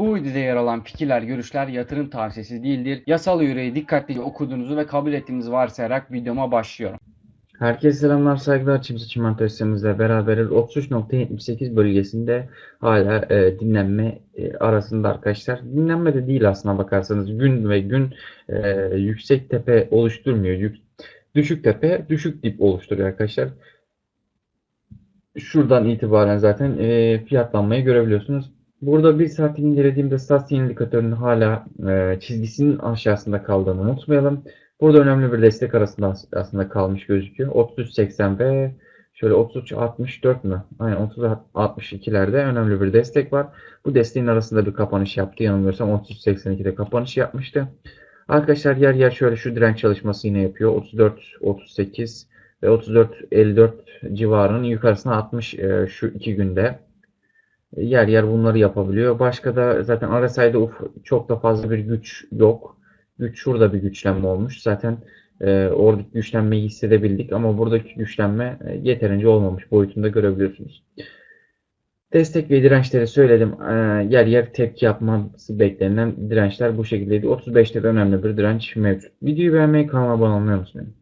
Bu videoda yer alan fikirler, görüşler yatırım tavsiyesi değildir. Yasal yüreği dikkatlice okuduğunuzu ve kabul ettiğinizi varsayarak videoma başlıyorum. Herkese selamlar, saygılar. Çimsi Çimento sistemimizle beraberiz. 33.78 bölgesinde hala e, dinlenme e, arasında arkadaşlar. Dinlenme de değil aslına bakarsanız. Gün ve gün e, yüksek tepe oluşturmuyor. Yük, düşük tepe, düşük dip oluşturuyor arkadaşlar. Şuradan itibaren zaten e, fiyatlanmayı görebiliyorsunuz. Burada bir saat incelediğimde stat indikatörünün hala e, çizgisinin aşağısında kaldığını unutmayalım. Burada önemli bir destek arasında aslında kalmış gözüküyor. 33.80 ve şöyle 33.64 mü? Aynen 30.62'lerde önemli bir destek var. Bu desteğin arasında bir kapanış yaptı. Yanılmıyorsam 33.82'de kapanış yapmıştı. Arkadaşlar yer yer şöyle şu direnç çalışması yine yapıyor. 34, 38 ve 34, 54 civarının yukarısına atmış e, şu iki günde. Yer yer bunları yapabiliyor. Başka da zaten RSI'de uf- çok da fazla bir güç yok. Güç şurada bir güçlenme olmuş. Zaten e, oradaki güçlenmeyi hissedebildik ama buradaki güçlenme e, yeterince olmamış boyutunda görebiliyorsunuz. Destek ve dirençleri söyledim. E, yer yer tepki yapması beklenen dirençler bu şekildeydi. 35'te de önemli bir direnç mevcut. Videoyu beğenmeyi, kanalıma abone olmayı unutmayın.